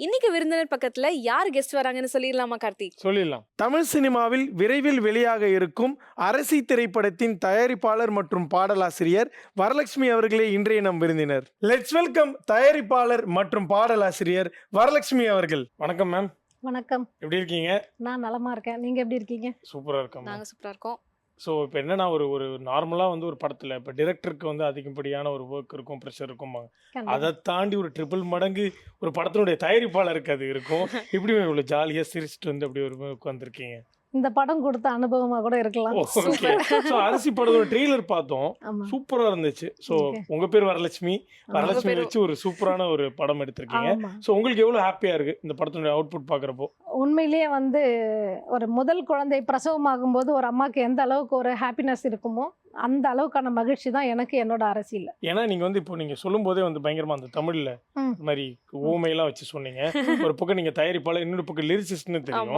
இன்னைக்கு விருந்தினர் பக்கத்துல யார் கெஸ்ட் வராங்கன்னு சொல்லிடலாமா கார்த்திக் சொல்லிடலாம். தமிழ் சினிமாவில் விரைவில் வெளியாக இருக்கும் அரசி திரைப்படத்தின் தயாரிப்பாளர் மற்றும் பாடலாசிரியர் வரலட்சுமி அவர்களே இன்றைய நம் விருந்தினர். லெட்ஸ் வெல்கம் தயாரிப்பாளர் மற்றும் பாடலாசிரியர் வரலட்சுமி அவர்கள். வணக்கம் மேம் வணக்கம். எப்படி இருக்கீங்க? நான் நலமா இருக்கேன். நீங்க எப்படி இருக்கீங்க? சூப்பரா இருக்கேன் நாங்க சூப்பரா இருக்கோம். ஸோ இப்போ என்னன்னா ஒரு ஒரு நார்மலாக வந்து ஒரு படத்தில் இப்போ டிரெக்டருக்கு வந்து அதிகப்படியான ஒரு ஒர்க் இருக்கும் ப்ரெஷர் இருக்கும் கண்டிப்பா. அதை தாண்டி ஒரு ட்ரிபிள் மடங்கு ஒரு படத்தினுடைய தயாரிப்பாளருக்கு அது இருக்கும். இப்படி இவ்வளோ ஜாலியாக சிரிச்சிட்டு வந்து அப்படி ஒரு உட்காந்துருக்கீங்க இந்த படம் கொடுத்த அனுபவமா கூட இருக்கலாம். ஸோ அரிசி படத்தோட ட்ரெய்லர் பார்த்தோம். சூப்பரா இருந்துச்சு. ஸோ. உங்க பேர் வரலட்சுமி. வரலட்சுமி வச்சு ஒரு சூப்பரான ஒரு படம் எடுத்திருக்கீங்க. ஸோ உங்களுக்கு எவ்வளவு ஹாப்பியா இருக்கு இந்த படத்தினுடைய அவுட்புட் பாக்குறப்போ உண்மையிலேயே வந்து ஒரு முதல் குழந்தை பிரசவமாகும் போது ஒரு அம்மாக்கு எந்த அளவுக்கு ஒரு ஹாப்பினஸ் இருக்குமோ அந்த அளவுக்கான மகிழ்ச்சி தான் எனக்கு என்னோட அரசியல் ஏன்னா நீங்க வந்து இப்போ நீங்க சொல்லும் போதே வந்து பயங்கரமா அந்த தமிழ்ல மாதிரி ஊமையெல்லாம் வச்சு சொன்னீங்க. ஒரு பக்கம் நீங்க தயாரிப்பாளர் இன்னொரு பக்கம் லிரிசிஸ்ட்னு தெரியும்.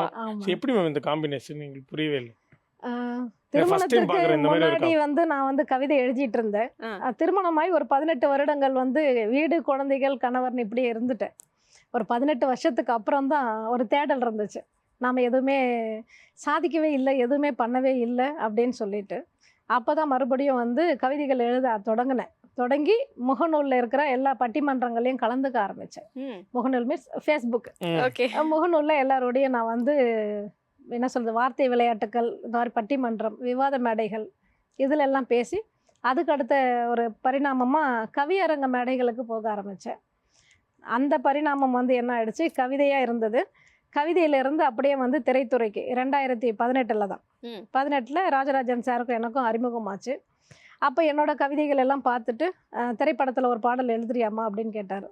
எப்படி மேம் இந்த காம்பினேஷன் எங்களுக்கு புரியவே இல்லை. ஆஹ், first time திருமணத்திற்கு முன்னாடி வந்து நான் வந்து கவிதை எழுதிட்டு இருந்தேன். திருமணமாகி ஒரு பதினெட்டு வருடங்கள் வந்து வீடு குழந்தைகள் கணவர்னு இப்படியே இருந்துட்டேன். ஒரு பதினெட்டு வருஷத்துக்கு அப்புறம் தான் ஒரு தேடல் இருந்துச்சு. நாம் எதுவுமே சாதிக்கவே இல்லை எதுவுமே பண்ணவே இல்லை அப்படின்னு சொல்லிட்டு. அப்போ தான் மறுபடியும் வந்து கவிதைகள் எழுத தொடங்கினேன். தொடங்கி முகநூலில் இருக்கிற எல்லா பட்டிமன்றங்களையும் கலந்துக்க ஆரம்பித்தேன் முகநூல் மீன்ஸ் ஃபேஸ்புக். ஓகே. முகநூலில் எல்லாரோடையும் நான் வந்து என்ன சொல்கிறது வார்த்தை விளையாட்டுக்கள் இந்த மாதிரி பட்டிமன்றம் விவாத மேடைகள் இதில் எல்லாம் பேசி அதுக்கு அடுத்த ஒரு பரிணாமமாக கவியரங்க மேடைகளுக்கு போக ஆரம்பித்தேன் அந்த பரிணாமம் வந்து என்ன ஆயிடுச்சு? கவிதையாக இருந்தது. கவிதையிலிருந்து அப்படியே வந்து திரைத்துறைக்கு ரெண்டாயிரத்தி பதினெட்டில் தான். பதினெட்டில் ராஜராஜன் சாருக்கும் எனக்கும் அறிமுகமாச்சு. அப்போ என்னோட கவிதைகள் எல்லாம் பார்த்துட்டு திரைப்படத்தில் ஒரு பாடல் எழுதுறியாம்மா அப்படின்னு கேட்டார்.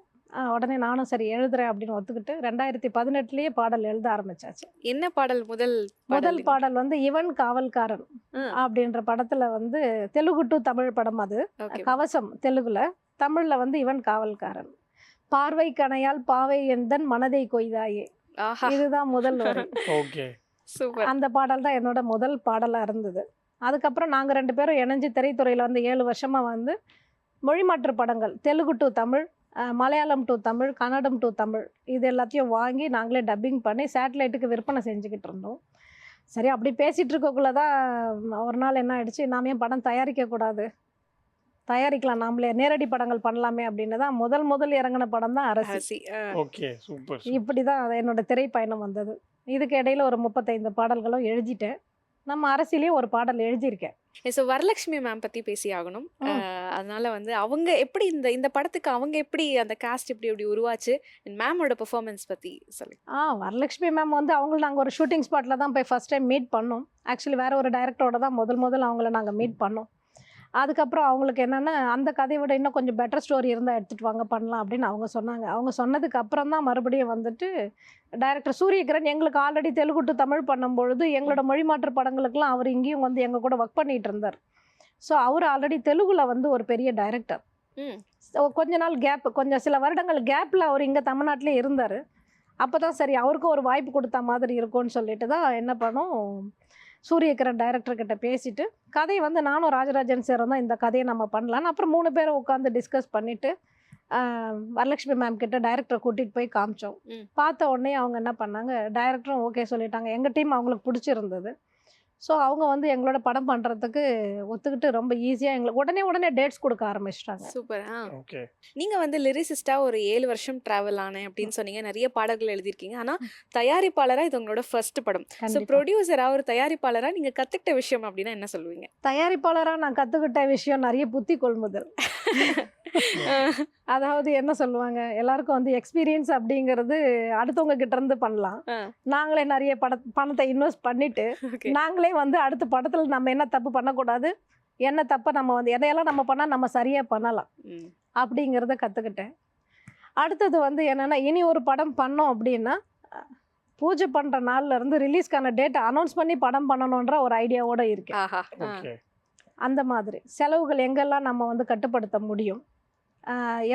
உடனே நானும் சரி எழுதுறேன் அப்படின்னு ஒத்துக்கிட்டு ரெண்டாயிரத்தி பதினெட்டுலேயே பாடல் எழுத ஆரம்பிச்சாச்சு. என்ன பாடல் முதல் முதல் பாடல் வந்து இவன் காவல்காரன். அப்படின்ற படத்தில் வந்து தெலுங்கு டு தமிழ் படம் அது. கவசம் தெலுங்குல தமிழில் வந்து இவன் காவல்காரன். பார்வை கணையால் பாவை எந்தன் மனதை கொய்தாயே. இதுதான் முதல் வரி ஓகே. சூப்பர். அந்த பாடல் தான் என்னோட முதல் பாடலாக இருந்தது. அதுக்கப்புறம் நாங்கள் ரெண்டு பேரும் இணைஞ்சு திரைத்துறையில் வந்து ஏழு வருஷமாக வந்து மொழிமாற்று படங்கள் Telugu to Tamil Malayalam to Tamil Kannada to Tamil இது எல்லாத்தையும் வாங்கி நாங்களே டப்பிங் பண்ணி சேட்டலைட்டுக்கு விற்பனை செஞ்சுக்கிட்டு இருந்தோம். சரி அப்படி பேசிகிட்டு இருக்கக்குள்ள தான் ஒரு நாள் என்ன ஆயிடுச்சு? நாம ஏன் படம் தயாரிக்கக்கூடாது தயாரிக்கலாம். நாமளே நேரடி படங்கள் பண்ணலாமே அப்படின்னு தான் முதல் முதல் இறங்கின படம் தான் அரசு. ஓகே சூப்பர் இப்படி தான் என்னோட திரைப்பயணம் வந்தது. இதுக்கு இடையில ஒரு முப்பத்தைந்து பாடல்களும் எழுதிட்டேன். நம்ம அரசியலையும் ஒரு பாடல் எழுதியிருக்கேன். ஸோ வரலட்சுமி மேம் பத்தி பேசி ஆகணும். அதனால வந்து அவங்க எப்படி இந்த இந்த படத்துக்கு அவங்க எப்படி அந்த காஸ்ட் எப்படி எப்படி உருவாச்சு? மேமோட பெர்ஃபார்மன்ஸ் பத்தி சொல்லு. ஆ வரலட்சுமி மேம் வந்து அவங்கள நாங்கள் ஒரு ஷூட்டிங் ஸ்பாட்டில் தான் போய் ஃபஸ்ட் டைம் மீட் பண்ணோம். ஆக்சுவலி வேற ஒரு டைரக்டரோட தான் முதல் முதல் அவங்கள நாங்கள் மீட் பண்ணோம். அதுக்கப்புறம் அவங்களுக்கு என்னென்னா அந்த கதையை விட இன்னும் கொஞ்சம் பெட்டர் ஸ்டோரி இருந்தால் எடுத்துகிட்டு வாங்க பண்ணலாம் அப்படின்னு அவங்க சொன்னாங்க. அவங்க சொன்னதுக்கு அப்புறம் தான் மறுபடியும் வந்துட்டு டைரக்டர் சூரியகிரண் எங்களுக்கு ஆல்ரெடி தெலுங்கு டு தமிழ் பண்ணும்பொழுது எங்களோட மொழிமாற்று படங்களுக்கெல்லாம் அவர் இங்கேயும் வந்து எங்கள் கூட ஒர்க் பண்ணிகிட்டு இருந்தார். ஸோ அவர் ஆல்ரெடி தெலுங்குல வந்து ஒரு பெரிய டைரக்டர் கொஞ்ச நாள் கேப் கொஞ்சம் சில வருடங்கள் கேப்பில் அவர் இங்கே தமிழ்நாட்டிலே இருந்தார். அப்போ தான் சரி அவருக்கும் ஒரு வாய்ப்பு கொடுத்த மாதிரி இருக்கும்னு சொல்லிட்டு தான் என்ன பண்ணோம் சூரியகிரண் டைரக்டர் கிட்ட பேசிட்டு கதையை வந்து நானும் ராஜராஜன் சாரும் தான் இந்த கதையை நம்ம பண்ணலான்னு அப்புறம் மூணு பேரும் உட்காந்து டிஸ்கஸ் பண்ணிவிட்டு வரலட்சுமி மேம் கிட்ட டைரக்டரை கூட்டிகிட்டு போய் காமிச்சோம். பார்த்த உடனே அவங்க என்ன பண்ணாங்க டைரக்டரும் ஓகே சொல்லிட்டாங்க. எங்கள் டீம் அவங்களுக்கு பிடிச்சிருந்தது. ஸோ அவங்க வந்து எங்களோட படம் பண்ணுறதுக்கு ஒத்துக்கிட்டு ரொம்ப ஈஸியாக எங்களுக்கு உடனே உடனே டேட்ஸ் கொடுக்க ஆரம்பிச்சிட்டாங்க. சூப்பர். ஆ. ஓகே நீங்க வந்து லிரிசிஸ்டா ஒரு ஏழு வருஷம் டிராவல் ஆனேன் அப்படின்னு சொன்னீங்க. நிறைய பாடல்கள் எழுதியிருக்கீங்க. ஆனா தயாரிப்பாளரா இது உங்களோட ஃபர்ஸ்ட் படம். ஸோ கண்டிப்பா. ப்ரொடியூசரா ஒரு தயாரிப்பாளரா நீங்க கத்துக்கிட்ட விஷயம் அப்படின்னா என்ன சொல்லுவீங்க? தயாரிப்பாளராக நான் கற்றுக்கிட்ட விஷயம் நிறைய புத்தி கொள்முதல். அதாவது என்ன சொல்லுவாங்க? எல்லாருக்கும் வந்து எக்ஸ்பீரியன்ஸ் அப்படிங்கிறது அடுத்தவங்க கிட்ட இருந்து பண்ணலாம். நாங்களே நிறைய பட பணத்தை இன்வெஸ்ட் பண்ணிட்டு ஓகே நாங்களே வந்து அடுத்த படத்தில் நம்ம என்ன தப்பு பண்ணக்கூடாது? என்ன தப்பை நம்ம வந்து எதையெல்லாம் நம்ம பண்ணால் நம்ம சரியாக பண்ணலாம். அப்படிங்கிறத கற்றுக்கிட்டேன் அடுத்தது வந்து என்னென்னா இனி ஒரு படம் பண்ணோம் அப்படின்னா பூஜை பண்ணுற நாள்ல இருந்து ரிலீஸ்க்கான டேட் அனௌன்ஸ் பண்ணி படம் பண்ணணுன்ற ஒரு ஐடியாவோட இருக்கு அந்த மாதிரி. செலவுகள் எங்கெல்லாம் நம்ம வந்து கட்டுப்படுத்த முடியும்?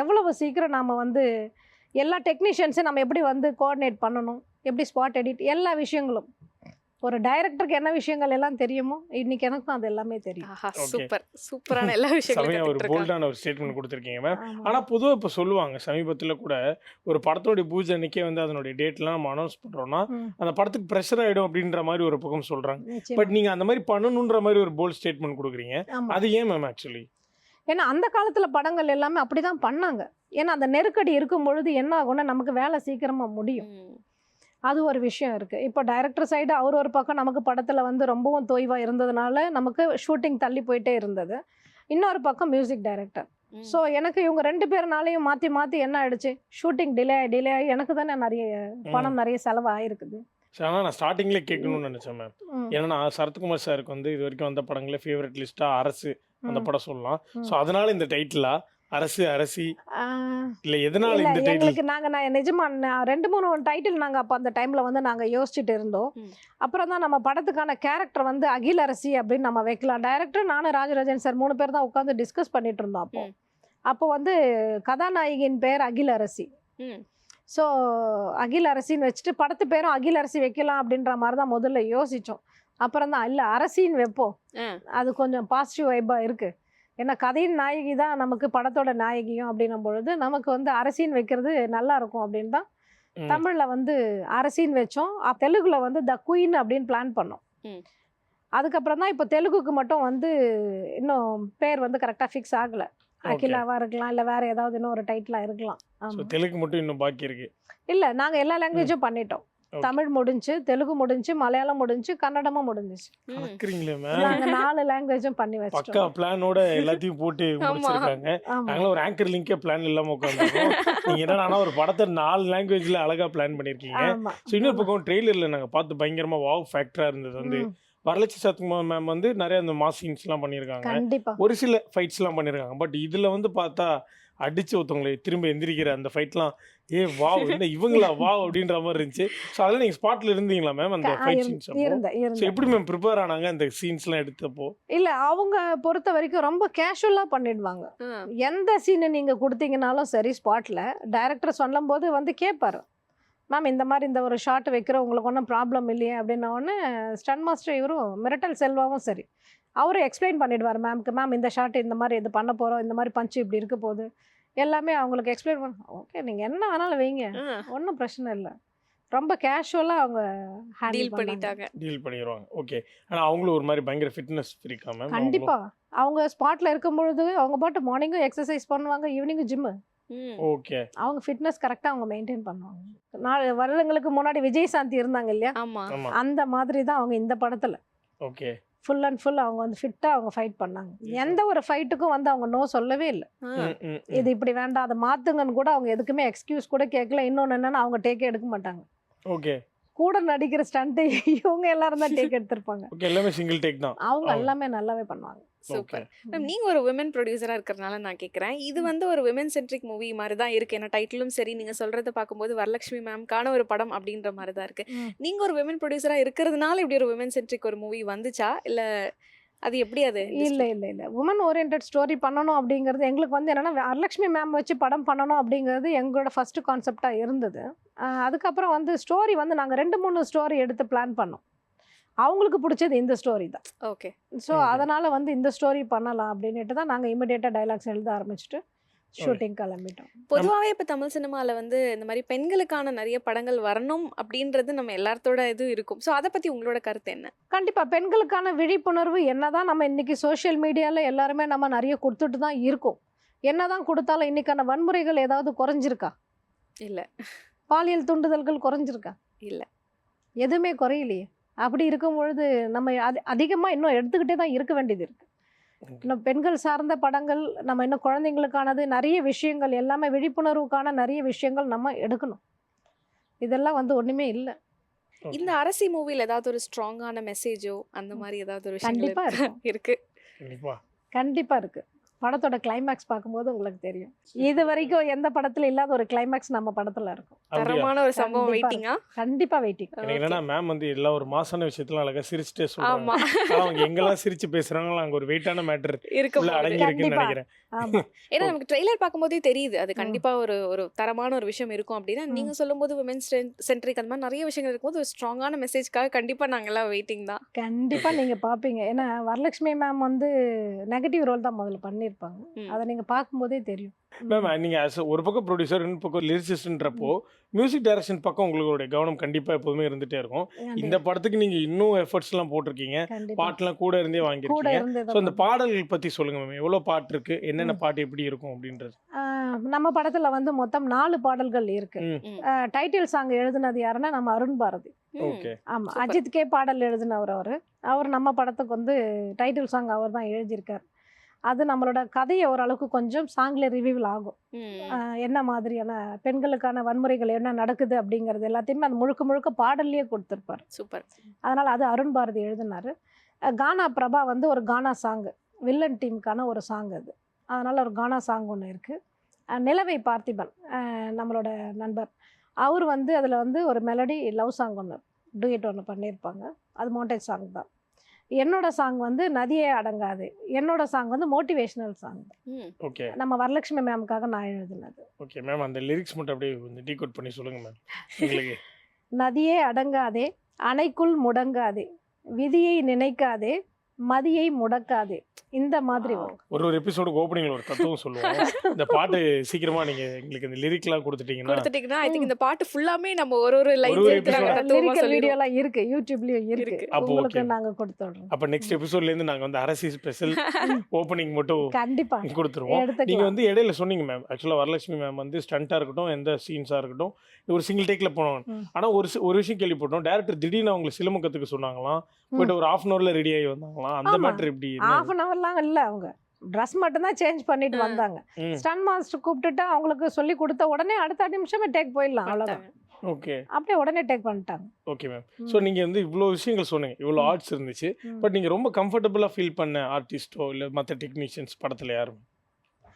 எவ்வளவு சீக்கிரம் நாம் வந்து எல்லா டெக்னீஷியன்ஸையும் நம்ம எப்படி வந்து கோஆர்டினேட் பண்ணணும்? எப்படி ஸ்பாட் எடிட் எல்லா விஷயங்களும். ஒரு டைரக்டருக்கு என்ன விஷயங்கள் எல்லாம் தெரியுமோ இன்னைக்கு எனக்கும் அது எல்லாமே தெரியும். சூப்பர் சூப்பரான எல்லா விஷயங்களும் ஒரு. போல்டான ஒரு ஸ்டேட்மெண்ட் கொடுத்துருக்கீங்க மேம் ஆமா. ஆனா பொதுவா இப்போ சொல்லுவாங்க சமீபத்துல கூட ஒரு படத்தோட பூஜை அன்னைக்கே வந்து அதனுடைய டேட்லாம் நம்ம அனௌன்ஸ் பண்றோம்னா ம், அந்த படத்துக்கு ப்ரெஷர் ஆயிடும் அப்படின்ற மாதிரி ஒரு பக்கம் சொல்றாங்க நிச்சயமா. பட் நீங்க அந்த மாதிரி பண்ணணுன்ற மாதிரி ஒரு போல்ட் ஸ்டேட்மெண்ட் கொடுக்குறீங்க. அது ஏன் மேம் ஆக்சுவலி ஏன்னா அந்த காலத்துல படங்கள் எல்லாமே அப்படிதான் பண்ணாங்க ஏன்னா அந்த நெருக்கடி இருக்கும் பொழுது என்ன ஆகும்னா நமக்கு வேலை சீக்கிரமா முடியும். அது ஒரு விஷயம் இருக்கு. இப்போ டைரக்டர் சைடு அவர் ஒரு பக்கம் நமக்கு படத்துல வந்து ரொம்பவும் தொய்வா இருந்ததுனால நமக்கு ஷூட்டிங் தள்ளி போயிட்டே இருந்தது. இன்னொரு பக்கம் மியூசிக் டைரக்டர். ஸோ எனக்கு இவங்க ரெண்டு பேர்னாலையும் மாற்றி மாற்றி என்ன ஆயிடுச்சு? ஷூட்டிங் டிலே டிலே ஆகி எனக்கு தானே நிறைய பணம் நிறைய செலவு ஆயிருக்குது ஆனா நான் ஸ்டார்டிங்ல கேட்கணும்னு நினைச்சேன் மேம் ஏன்னா சரத்குமார் சாருக்கு வந்து இது வரைக்கும் வந்த படங்களே ஃபேவரட் லிஸ்டா அரசு அந்த. படம் சொல்லலாம். ஸோ அதனால இந்த டைட்டிலா அரசு அரசி. இல்ல எதனால இந்த டைட்டில் எங்களுக்கு நாங்க நான் நிஜமா நான் ரெண்டு மூணு டைட்டில் நாங்க அப்ப அந்த டைம்ல வந்து நாங்க யோசிச்சுட்டு இருந்தோம். அப்புறம் தான் நம்ம படத்துக்கான கேரக்டர் வந்து அகில் அரசி அப்படின்னு நம்ம வைக்கலாம். டைரக்டர் நானும் ராஜராஜன் சார் மூணு பேர் தான் உட்காந்து டிஸ்கஸ் பண்ணிட்டு இருந்தோம் அப்போ. அப்போ வந்து கதாநாயகியின் பேர் அகில் அரசி. ஸோ அகில் அரசின்னு வச்சுட்டு படத்து பேரும் அகில் அரசி வைக்கலாம் அப்படின்ற மாதிரி தான் முதல்ல யோசித்தோம் அப்புறம் தான் இல்லை அரசின்னு வைப்போம். அது கொஞ்சம் பாசிட்டிவ் வைப்பாக இருக்குது ஏன்னா கதையின் நாயகி தான் நமக்கு படத்தோட நாயகியும் அப்படின்னும் பொழுது நமக்கு வந்து அரசின்னு வைக்கிறது நல்லா இருக்கும் அப்படின்னு தான். தமிழில் வந்து அரசின்னு வச்சோம். தெலுங்குல வந்து த குயின் அப்படின்னு பிளான் பண்ணோம். அதுக்கப்புறம் தான் இப்போ தெலுங்குக்கு மட்டும் வந்து இன்னும் பேர் வந்து கரெக்டாக ஃபிக்ஸ் ஆகலை. அகிலாவாக இருக்கலாம் இல்லை வேற ஏதாவது இன்னும் ஒரு டைட்டிலாக இருக்கலாம். தெலுங்கு மட்டும் இன்னும் பாக்கி இருக்கு. இல்லை நாங்கள் எல்லா லாங்குவேஜும் பண்ணிட்டோம். தமிழ் முடிஞ்சு தெலுங்கு முடிஞ்சு மலையாளம் முடிஞ்சு கன்னடமும் முடிஞ்சிச்சு. கலக்குறீங்களே நாங்க நாலு லாங்குவேஜும் பண்ணி பக்கா வச்சிட்டோம். பிளானோட எல்லாத்தையும் போட்டு. முடிச்சிருக்காங்க. நாங்களும் ஒரு ஆங்கர் லிங்கே பிளான் இல்லாம உட்காந்துருக்கோம். நீங்க என்னன்னா ஒரு படத்தை நாலு லாங்குவேஜ்ல அழகா பிளான் பண்ணிருக்கீங்க. ஸோ இன்னொரு பக்கம் ட்ரெய்லர்ல நாங்க பார்த்து பயங்கரமா வாவ் ஃபேக்டரா இருந்தது வந்து வரலட்சி சத்குமார் மேம் வந்து நிறைய அந்த மாஸ் சீன்ஸ் எல்லாம் பண்ணியிருக்காங்க கண்டிப்பா. ஒரு சில ஃபைட்ஸ் எல்லாம் பண்ணியிருக்காங்க பட் இதுல வந்து பார்த்தா அடிச்சு ஒருத்தவங்களை திரும்ப எந்திரிக்கிற அந்த ஃபைட்லாம் ஏ வாவ் என்ன இவங்களா? வாவ் அப்படின்ற மாதிரி இருந்துச்சு. ஸோ அதெல்லாம் நீங்க ஸ்பாட்ல இருந்தீங்களா மேம் அந்த ஃபைட் சீன்ஸ் ஸோ எப்படி மேம் ப்ரிப்பேர் ஆனாங்க அந்த சீன்ஸ்லாம் எடுத்தப்போ? இல்ல அவங்க பொறுத்த வரைக்கும் ரொம்ப கேஷுவலா பண்ணிடுவாங்க. எந்த சீனை நீங்க கொடுத்தீங்கனாலும் சரி ஸ்பாட்ல டைரக்டர் சொல்லும் போது வந்து கேட்பாரு மேம் இந்த மாதிரி இந்த ஒரு ஷாட் வைக்கிறோம் உங்களுக்கு ஒன்றும் ப்ராப்ளம் இல்லையே அப்படின்ன உடனே ஸ்டன் மாஸ்டர் இவரும் மிரட்டல் செல்வாவும் சரி. அவரும் எக்ஸ்பிளைன் பண்ணிடுவார் மேம்க்கு மேம் இந்த ஷாட் இந்த மாதிரி இது பண்ண போகிறோம் இந்த மாதிரி பஞ்சு இப்படி இருக்க போகுது. எல்லாமே அவங்களுக்கு எக்ஸ்பிளைன் பண்ண ஓகே நீங்கள் என்ன வேணாலும் வைங்க. ஒன்றும் பிரச்சனை இல்லை. ரொம்ப கேஷுவலாக அவங்க ஹேண்டில் டீல் பண்ணிட்டாங்க. டீல் பண்ணிடுவாங்க ஓகே ஆனா அவங்களும் ஒரு மாதிரி பயங்கர ஃபிட்னஸ் ஃப்ரீக்கா மேம் கண்டிப்பா. அவங்க ஸ்பாட்ல இருக்கும் பொழுது அவங்க பாட்டு மார்னிங்கும் எக்ஸசைஸ் பண்ணுவாங்க ஈவினிங்கும் ஜிம்மு ம். ஓகே அவங்க ஃபிட்னஸ் கரெக்டாக அவங்க மெயின்டைன் பண்ணுவாங்க. நாலு வருடங்களுக்கு முன்னாடி விஜயசாந்தி இருந்தாங்க இல்லையா? அந்த மாதிரி தான் அவங்க இந்த படத்துல. ஓகே ஃபுல் அண்ட் ஃபுல் அவங்க வந்து ஃபிட்டாக அவங்க ஃபைட் பண்ணாங்க. எந்த ஒரு ஃபைட்டுக்கும் வந்து அவங்க நோ சொல்லவே இல்லை. இது இப்படி வேண்டாம் அதை மாத்துங்கன்னு கூட அவங்க எதுக்குமே எக்ஸ்கியூஸ் கூட கேட்கல இன்னொன்று என்னன்னா அவங்க டேக்கே எடுக்க மாட்டாங்க. ஓகே கூட நடிக்கிற ஸ்டண்ட்டு இவங்க எல்லாரும் தான் டேக் எடுத்திருப்பாங்க. ஓகே எல்லாமே சிங்கிள் டேக் தான். அவங்க. எல்லாமே நல்லாவே பண்ணுவாங்க. சூப்பர். மேம் நீங்க ஒரு விமன் ப்ரொடியூசரா இருக்கிறதுனால நான் கேக்குறேன் இது வந்து ஒரு விமன் சென்ட்ரிக் மூவி மாதிரி தான் இருக்கு. ஏன்னா டைட்டிலும் சரி நீங்க சொல்றத பார்க்கும்போது வரலட்சுமி மேம்கான ஒரு படம் அப்படின்ற மாதிரி தான் இருக்கு. ம். நீங்க ஒரு விமன் ப்ரொடியூசரா இருக்கிறதுனால இப்படி ஒரு விமன் சென்ட்ரிக் ஒரு மூவி வந்துச்சா? இல்ல அது எப்படி அது இல்லை இல்லை இல்லை. உமன் ஓரியன்ட் ஸ்டோரி பண்ணணும் அப்படிங்கிறது எங்களுக்கு வந்து என்னென்னா வரலட்சுமி மேம் வச்சு படம் பண்ணணும் அப்படிங்கிறது எங்களோட ஃபஸ்ட்டு கான்செப்டாக இருந்தது. அதுக்கப்புறம் வந்து ஸ்டோரி வந்து நாங்கள் ரெண்டு மூணு ஸ்டோரி எடுத்து பிளான் பண்ணோம். அவங்களுக்கு பிடிச்சது இந்த ஸ்டோரி தான். Okay so. அதனால் வந்து இந்த ஸ்டோரி பண்ணலாம் அப்படின்னுட்டு தான் நாங்கள் இமிடியேட்டாக டைலாக்ஸ் எழுத ஆரம்பிச்சுட்டு ஷூட்டிங் கிளம்பிட்டோம். பொதுவாகவே இப்போ தமிழ் சினிமாவில் வந்து இந்த மாதிரி பெண்களுக்கான நிறைய படங்கள் வரணும் அப்படின்றது நம்ம எல்லாத்தோட இது இருக்கும். ஸோ அதை பற்றி உங்களோட கருத்து என்ன? கண்டிப்பாக பெண்களுக்கான விழிப்புணர்வு என்னதான் நம்ம இன்னைக்கு சோஷியல் மீடியாவில் எல்லாருமே நம்ம நிறைய கொடுத்துட்டு தான் இருக்கோம். என்னதான் கொடுத்தாலும் இன்னைக்கான வன்முறைகள் ஏதாவது குறைஞ்சிருக்கா? இல்லை. பாலியல் தூண்டுதல்கள் குறைஞ்சிருக்கா? இல்ல. எதுவுமே குறையலையே. அப்படி இருக்கும் பொழுது நம்ம அது அதிகமாக இன்னும் எடுத்துக்கிட்டே தான் இருக்க வேண்டியது இருக்கு. இன்னும் பெண்கள் சார்ந்த படங்கள் நம்ம இன்னும் குழந்தைங்களுக்கானது நிறைய விஷயங்கள் எல்லாமே விழிப்புணர்வுக்கான நிறைய விஷயங்கள் நம்ம எடுக்கணும். இதெல்லாம் வந்து ஒன்றுமே இல்லை. இந்த அரசி மூவியில் ஏதாவது ஒரு ஸ்ட்ராங்கான மெசேஜோ அந்த மாதிரி ஏதாவது ஒரு விஷயங்கள் கண்டிப்பாக இருக்கா? இருக்கும். இருக்கு. கண்டிப்பா. கண்டிப்பாக இருக்குது படத்தோட கிளைமேக்ஸ் பார்க்கும்போது உங்களுக்கு தெரியும். இது வரைக்கும் எந்த படத்துல இல்லாத ஒரு கிளைமேக்ஸ் நம்ம படத்துல இருக்கும். தரமான ஒரு சம்பவம் வெயிட்டிங்கா கண்டிப்பா வெயிட்டிங் என்னன்னா மேம் வந்து எல்லா ஒரு மாசான விஷயத்துல அழகா சிரிச்சுட்டே சொல்றாங்க. அவங்க எங்கெல்லாம் சிரிச்சு பேசுறாங்களோ அங்க ஒரு வெயிட்டான மேட்டர் இருக்க. அடங்கி இருக்குன்னு. நினைக்கிறேன். ஆமா. ஏன்னா நமக்கு ட்ரெய்லர் பார்க்கும்போதே தெரியுது. அது. கண்டிப்பா ஒரு ஒரு தரமான ஒரு விஷயம் இருக்கும் அப்படின்னா. நீங்க சொல்லும்போது விமென்ஸ் சென்ட்ரிக் அந்த மாதிரி நிறைய விஷயங்கள் இருக்கும்போது ஒரு ஸ்ட்ராங்கான மெசேஜ்க்காக கண்டிப்பா நாங்கெல்லாம் வெயிட்டிங் தான். கண்டிப்பா நீங்க பாப்பீங்க. ஏன்னா வரலட்சுமி மேம் வந்து நெகட்டிவ் ரோல் தான் முதல்ல பண்ணியிருப்பாங்க. அதை நீங்க பார்க்கும்போதே தெரியும். மேம் நீங்க as a- ஒரு பக்கம் ப்ரொடியூசர் இன்னொரு பக்கம் லிரிசிஸ்ட்ன்றப்போ மியூசிக் டைரக்ஷன் பக்கம் உங்களுடைய கவனம் கண்டிப்பா எப்போதுமே இருந்துட்டே இருக்கும். இந்த படத்துக்கு நீங்க இன்னும் எஃபர்ட்ஸ் எல்லாம் போட்டிருக்கீங்க. பாட்டுலாம் கூட இருந்தே கூட வாங்கியிருக்கீங்க. இருந்து ஸோ இந்த பாடல்கள் பத்தி சொல்லுங்க மேம் எவ்வளவு பாட்டு இருக்கு? என்னென்ன. பாட்டு எப்படி இருக்கும் அப்படின்றது. நம்ம படத்துல வந்து மொத்தம் நாலு பாடல்கள் இருக்கு. ம். ம். டைட்டில் சாங் எழுதுனது யாருன்னா நம்ம அருண் பாரதி. ம். ஓகே. ஆமா. Super. அஜித் கே பாடல் எழுதினவர் அவர். அவர் நம்ம படத்துக்கு வந்து டைட்டில் சாங் அவர் தான் எழுதியிருக்கார். அது நம்மளோட கதையை ஓரளவுக்கு கொஞ்சம் சாங்ல ரிவியூவில் ஆகும். என்ன மாதிரியான பெண்களுக்கான வன்முறைகள் என்ன நடக்குது அப்படிங்கிறது எல்லாத்தையுமே அது முழுக்க முழுக்க பாடல்லையே கொடுத்துருப்பார். சூப்பர். அதனால் அது அருண் பாரதி எழுதினார். கானா பிரபா வந்து ஒரு கானா சாங் வில்லன் டீமுக்கான ஒரு சாங் அது. அதனால் ஒரு கானா சாங் ஒன்று இருக்குது நிலவை பார்த்திபன் நம்மளோட நண்பர். அவர் வந்து அதில் வந்து ஒரு மெலடி லவ் சாங் ஒன்று டூயட் ஒன்று பண்ணியிருப்பாங்க. அது மோட்டேஜ் சாங் தான். என்னோட சாங் வந்து நதியே அடங்காது. என்னோட சாங் வந்து மோட்டிவேஷ்னல் சாங். ஓகே. நம்ம வரலட்சுமி மேமுக்காக நான் எழுதினது. ஓகே மேம் அந்த லிரிக்ஸ் மட்டும் அப்படியே கொஞ்சம் டீகோட் பண்ணி சொல்லுங்க மேம் எங்களுக்கு. நதியே அடங்காதே அணைக்குள் முடங்காதே விதியை நினைக்காதே மதியை முடக்காதே. இந்த மாதிரி வரும். ஒரு ஒரு எபிசோடுக்கு ஓப்பனிங்ல ஒரு தத்துவம் சொல்லுவோம். இந்த பாட்டு சீக்கிரமா நீங்க எங்களுக்கு இந்த லிரிக்லாம் கொடுத்துட்டீங்கன்னா கொடுத்துட்டீங்கன்னா ஐ திங்க் இந்த பாட்டு ஃபுல்லாமே நம்ம ஒரு ஒரு லைன் லிரிக்கல் வீடியோலாம் இருக்கு யூடியூப்லயும் இருக்கு. அப்போ okay. நாங்க கொடுத்துடுறோம். அப்ப நெக்ஸ்ட் எபிசோட்ல இருந்து நாங்க வந்து அரசி ஸ்பெஷல் ஓப்பனிங் மட்டும் கண்டிப்பா. கொடுத்துருவோம். நீங்க வந்து இடையில சொன்னீங்க மேம் ஆக்சுவலா வரலட்சுமி மேம் வந்து ஸ்டண்டா இருக்கட்டும் எந்த சீன்ஸா இருக்கட்டும் ஒரு சிங்கிள் டேக்ல போனோம். ஆனா ஒரு சி- ஒரு விஷயம் கேள்விப்பட்டோம். டேரக்டர் திடீர்னு அவங்களை சிலம்பக்கத்துக்கு சொன்னாங்களாம். போயிட்டு ஒரு ஹாஃப் அன் ஹவர்ல ரெடி ஆகி வந்தாங்களாம் அந்த. மேட்டர் எப்படி? ஹாஃப் அன் ஹவர்லாம் இல்ல அவங்க. ட்ரெஸ் மட்டும் தான் சேஞ்ச் பண்ணிட்டு. வந்தாங்க. ஸ்டன் மாஸ்டர் கூப்பிட்டுட்டு அவங்களுக்கு சொல்லி கொடுத்த உடனே அடுத்த நிமிஷமே டேக் போயிடலாம் அவ்வளவுதான். ஓகே அப்படியே உடனே டேக் பண்ணிட்டாங்க. Okay ma'am. ஸோ நீங்க வந்து இவ்வளோ விஷயங்கள் சொன்னீங்க. இவ்வளோ. ஆர்ட்ஸ் இருந்துச்சு. பட் நீங்க ரொம்ப கம்ஃபர்டபுளா ஃபீல் பண்ண ஆர்டிஸ்டோ இல்ல மற்ற டெக்னீஷியன்ஸ் படத்துல யாரும்?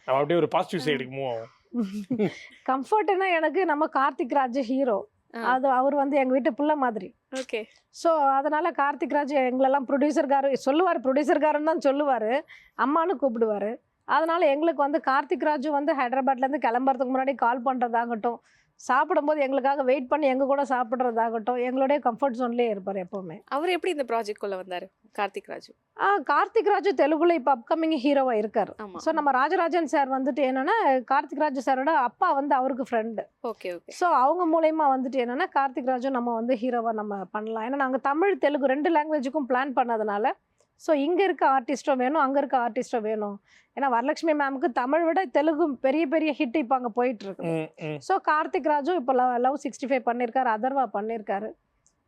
அப்படியே ஒரு பாசிட்டிவ் சைடுக்கு மூவ் ஆகும். கம்ஃபர்ட்னா எனக்கு நம்ம கார்த்திக் ராஜ் ஹீரோ. அது அவர் வந்து எங்க வீட்டு புள்ள மாதிரி. ஓகே. ஸோ அதனால் கார்த்திக் ராஜ் எங்களெல்லாம் ப்ரொடியூசர்காரு சொல்லுவார் ப்ரொடியூசர்காரன் தான் சொல்லுவார். அம்மானு கூப்பிடுவார். அதனால் எங்களுக்கு வந்து கார்த்திக் ராஜு வந்து ஹைதராபாத்லேருந்து கிளம்புறதுக்கு முன்னாடி கால் பண்ணுறதாகட்டும் சாப்பிடும்போது எங்களுக்காக வெயிட் பண்ணி எங்கள் கூட சாப்பிட்றதாகட்டும் எங்களுடைய கம்ஃபர்ட் ஜோன்லேயே இருப்பார் எப்போவுமே. அவர் எப்படி இந்த ப்ராஜெக்ட் குள்ள வந்தாரு? கார்த்திக் ராஜு. ஆ கார்த்திக் ராஜு தெலுங்குல இப்போ அப்கமிங் ஹீரோவாக இருக்கார். ஸோ நம்ம ராஜராஜன் சார் வந்துட்டு என்னன்னா கார்த்திக் ராஜு சாரோட அப்பா வந்து அவருக்கு ஃப்ரெண்டு ஓகே ஓகே ஸோ அவங்க மூலயமா வந்துட்டு என்னன்னா கார்த்திக் ராஜும் நம்ம வந்து ஹீரோவாக நம்ம பண்ணலாம். ஏன்னா நாங்கள் தமிழ் தெலுங்கு ரெண்டு லாங்குவேஜுக்கும் பிளான் பண்ணதுனால ஸோ இங்கே இருக்க ஆர்டிஸ்ட்டும் வேணும் அங்கே இருக்க ஆர்டிஸ்ட்டும் வேணும். ஏன்னா வரலட்சுமி மேமுக்கு தமிழ் விட தெலுங்கு பெரிய பெரிய ஹிட் இப்போ அங்கே போயிட்டு இருக்கு ம், ம். ஸோ கார்த்திக் ராஜும் இப்போ லவ் லவ் சிக்ஸ்டி ஃபைவ் பண்ணியிருக்காரு அதர்வா பண்ணியிருக்காரு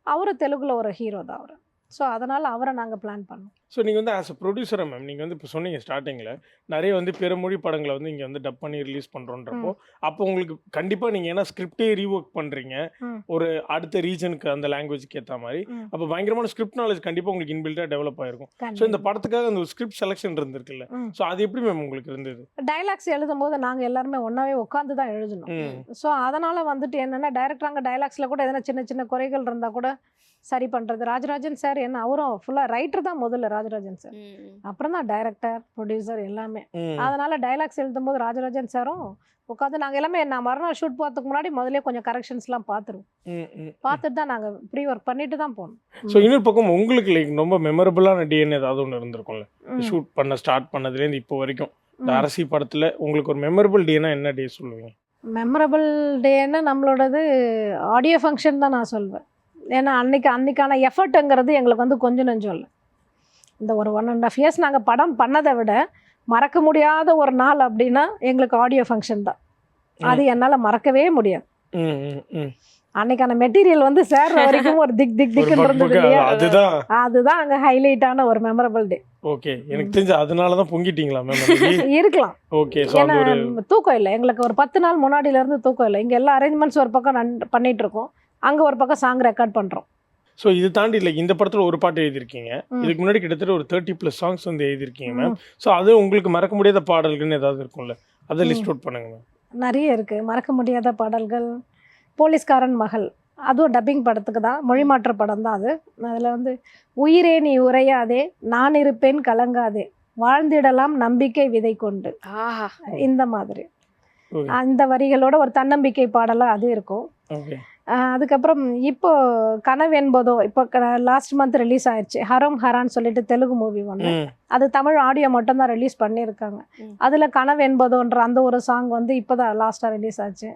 அவரும் தெலுங்குல ஒரு ஹீரோ தான் அவர். ஸோ அதனால் அவரை நாங்கள் பிளான் பண்ணோம். ஸோ நீங்கள் வந்து ஆஸ் அ ப்ரொடியூசராக மேம் நீங்கள் வந்து இப்போ சொன்னீங்க ஸ்டார்டிங்கில் நிறைய வந்து பிற மொழி படங்களை வந்து இங்கே வந்து டப் பண்ணி ரிலீஸ் பண்ணுறோன்றப்போ அப்போ உங்களுக்கு கண்டிப்பாக நீங்கள் ஏன்னா ஸ்கிரிப்டே ரீஒர்க் பண்ணுறீங்க. ஒரு அடுத்த ரீஜனுக்கு அந்த லாங்குவேஜ்க்கு ஏற்ற மாதிரி. அப்போ பயங்கரமான ஸ்கிரிப்ட் நாலேஜ் கண்டிப்பாக உங்களுக்கு இன்பில்ட்டாக டெவலப் ஆயிருக்கும். ஸோ இந்த. படத்துக்காக அந்த ஸ்கிரிப்ட் செலெக்ஷன் இருந்திருக்குல்ல. ஸோ அது எப்படி மேம் உங்களுக்கு இருந்தது? டைலாக்ஸ் எழுதும் போது நாங்கள் எல்லாருமே ஒன்றாவே உட்காந்து தான் எழுதணும். ஸோ அதனால் வந்துட்டு என்னென்னா டைரக்டர் அங்கே டைலாக்ஸில் கூட எதனா சின்ன சின்ன குறைகள் இருந்தால் கூட சரி பண்ணுறது ராஜராஜன் சார் என்ன அவரும் ஃபுல்லாக ரைட்டர் தான் முதல்ல ராஜராஜன் சார். அப்புறம் தான் டைரக்டர் ப்ரொடியூசர் எல்லாமே. அதனால் டைலாக்ஸ் எழுதும் போது ராஜராஜன் சாரும் உட்காந்து நாங்கள் எல்லாமே நான் மறுநாள் ஷூட் போகிறதுக்கு முன்னாடி முதல்ல கொஞ்சம் கரெக்ஷன்ஸ்லாம் பார்த்துருவோம் பார்த்துட்டு தான் நாங்கள் ப்ரீ ஒர்க் பண்ணிட்டு தான் போனோம். ஸோ இன்னொரு பக்கம் உங்களுக்கு லைக் ரொம்ப மெமரபுளான டிஎன்ஏ ஏதாவது ஒன்று இருந்திருக்கும்ல. ஷூட் பண்ண ஸ்டார்ட் பண்ணதுலேருந்து இப்போ வரைக்கும். இந்த. அரசி படத்தில் உங்களுக்கு ஒரு மெமரபிள் டேனா என்ன டே சொல்லுவீங்க? மெமரபிள் டேன்னு நம்மளோடது ஆடியோ ஃபங்க்ஷன் தான் நான் சொல்வேன். ஏன்னா அன்னைக்கு அன்னைக்கான எஃபர்ட்டுங்கிறது எங்களுக்கு வந்து கொஞ்சம் நெஞ்சம் இல்லை. இந்த ஒரு ஒன் அண்ட் ஆஃப் இயர்ஸ் நாங்கள் படம் பண்ணதை விட மறக்க முடியாத ஒரு நாள் அப்படின்னா எங்களுக்கு ஆடியோ ஃபங்க்ஷன் தான். அது என்னால் மறக்கவே முடியாது. அன்னைக்கான மெட்டீரியல் வந்து சேர்ற வரைக்கும் ஒரு திக் திக் திக்னு இருந்தது இல்லையா? அதுதான். அதுதான் அங்கே ஹைலைட்டான ஒரு மெமரபிள் டே ஓகே எனக்கு தெரிஞ்ச அதனால தான் பொங்கிட்டீங்களா மேம் இருக்கலாம். ஓகே ஏன்னா தூக்கம் இல்லை. எங்களுக்கு ஒரு பத்து நாள் முன்னாடியில இருந்து தூக்கம் இல்லை. இங்கே எல்லா அரேஞ்ச்மெண்ட்ஸ் ஒரு பக்கம் பண்ணிட்டு இருக்கோம். அங்கே ஒரு பக்கம் சாங் ரெக்கார்ட் பண்ணுறோம் ஸோ இது தாண்டி இல்லை இந்த படத்தில் ஒரு பாட்டு எழுதியிருக்கீங்க. இதுக்கு முன்னாடி கிட்டத்தட்ட ஒரு தேர்ட்டி ப்ளஸ் சாங்ஸ் வந்து எழுதியிருக்கீங்க மேம். ஸோ அது உங்களுக்கு மறக்க முடியாத பாடல்கள்னு ஏதாவது இருக்கும்ல? அதை. லிஸ்ட் அவுட் பண்ணுங்க மேம் நிறைய இருக்குது மறக்க முடியாத பாடல்கள். போலீஸ்காரன் மகள். அதுவும் டப்பிங் படத்துக்கு தான். மொழிமாற்ற படம் தான் அது. அதில் வந்து உயிரே நீ உரையாதே நான் இருப்பேன் கலங்காதே. வாழ்ந்திடலாம் நம்பிக்கை விதை கொண்டு. ஆஹா. இந்த மாதிரி. அந்த வரிகளோட ஒரு தன்னம்பிக்கை பாடலாக அது இருக்கும். அதுக்கப்புறம் இப்போ கனவு என்பதோ இப்போ லாஸ்ட் மந்த் ரிலீஸ் ஆயிடுச்சு ஹரம் ஹரான்னு சொல்லிட்டு தெலுங்கு மூவி ஒன்று அது தமிழ் ஆடியோ மட்டும்தான் ரிலீஸ் பண்ணியிருக்காங்க. அதில் கனவு என்பதோன்ற அந்த ஒரு சாங் வந்து இப்போ தான் லாஸ்ட்டாக ரிலீஸ் ஆச்சு.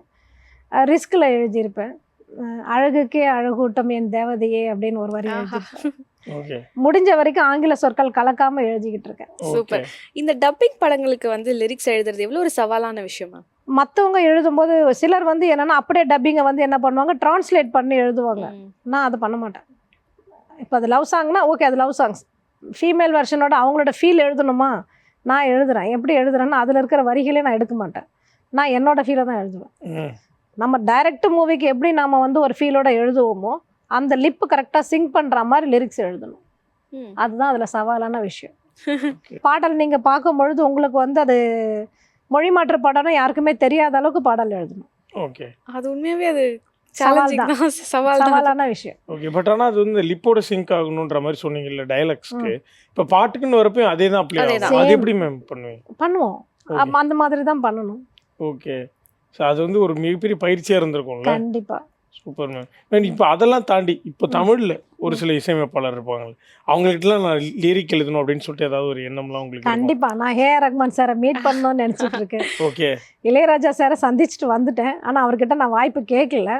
ரிஸ்கில் எழுதியிருப்பேன். அழகுக்கே அழகூட்டம் என் தேவதையே அப்படின்னு ஒரு வரி முடிஞ்ச வரைக்கும் ஆங்கில சொற்கள் கலக்காம எழுதிக்கிட்டு இருக்கேன். Super. இந்த டப்பிங் படங்களுக்கு வந்து லிரிக்ஸ் எழுதுறது எவ்வளவு ஒரு சவாலான விஷயமா மற்றவங்க எழுதும்போது சிலர் வந்து என்னன்னா அப்படியே டப்பிங்கை வந்து என்ன பண்ணுவாங்க டிரான்ஸ்லேட் பண்ணி எழுதுவாங்க. நான் அதை பண்ண மாட்டேன். இப்போ அது லவ் சாங்னா ஓகே அது லவ் சாங்ஸ் ஃபீமேல் வெர்ஷனோட அவங்களோட ஃபீல் எழுதணுமா? நான் எழுதுறேன். எப்படி எழுதுறேன்னா அதில் இருக்கிற வரிகளே நான் எடுக்க மாட்டேன். நான் என்னோட ஃபீலை தான் எழுதுவேன். நம்ம டைரக்ட் மூவிக்கு எப்படி நாம வந்து ஒரு ஃபீலோட எழுதுவோமோ அந்த லிப் கரெக்டாக சிங்க் பண்ணுற மாதிரி லிரிக்ஸ் எழுதணும். அதுதான் அதில் சவாலான விஷயம். பாடல் நீங்கள் பார்க்கும் பொழுது உங்களுக்கு வந்து அது மொழி மாற்று பாடம்னா யாருக்குமே தெரியாத அளவுக்கு பாடல் எழுதணும். ஓகே அது உண்மையாவே அது சவாலான விஷயம். ஓகே பட் ஆனால் அது வந்து லிப்போட சிங்க் ஆகணுன்ற மாதிரி சொன்னீங்கல்ல டயலாக்ஸ்க்கு இப்போ பாட்டுக்குன்னு வரப்போ அதே தான் அப்ளை. ஆகும். அது. எப்படி மேம் பண்ணுவீங்க? பண்ணுவோம். அந்த மாதிரி தான் பண்ணணும். ஓகே ஸோ அது வந்து ஒரு மிகப்பெரிய பயிற்சியாக இருந்திருக்கும்ல? கண்டிப்பா. Super ma'am. இப்போ அதெல்லாம் தாண்டி இப்போ தமிழில் ஒரு சில இசையமைப்பாளர் இருப்பாங்க அவங்கள்ட்டலாம் நான் லிரிக் எழுதணும் அப்படின்னு சொல்லிட்டு ஏதாவது ஒரு எண்ணம்லாம் உங்களுக்கு இருக்கும். கண்டிப்பா. நான் ஹே ரஹ்மான் சாரை மீட் பண்ணணும்னு நினைச்சிட்டு இருக்கேன். ஓகே. இளையராஜா சாரை சந்திச்சுட்டு வந்துட்டேன். ஆனா அவர்கிட்ட நான் வாய்ப்பு கேட்கல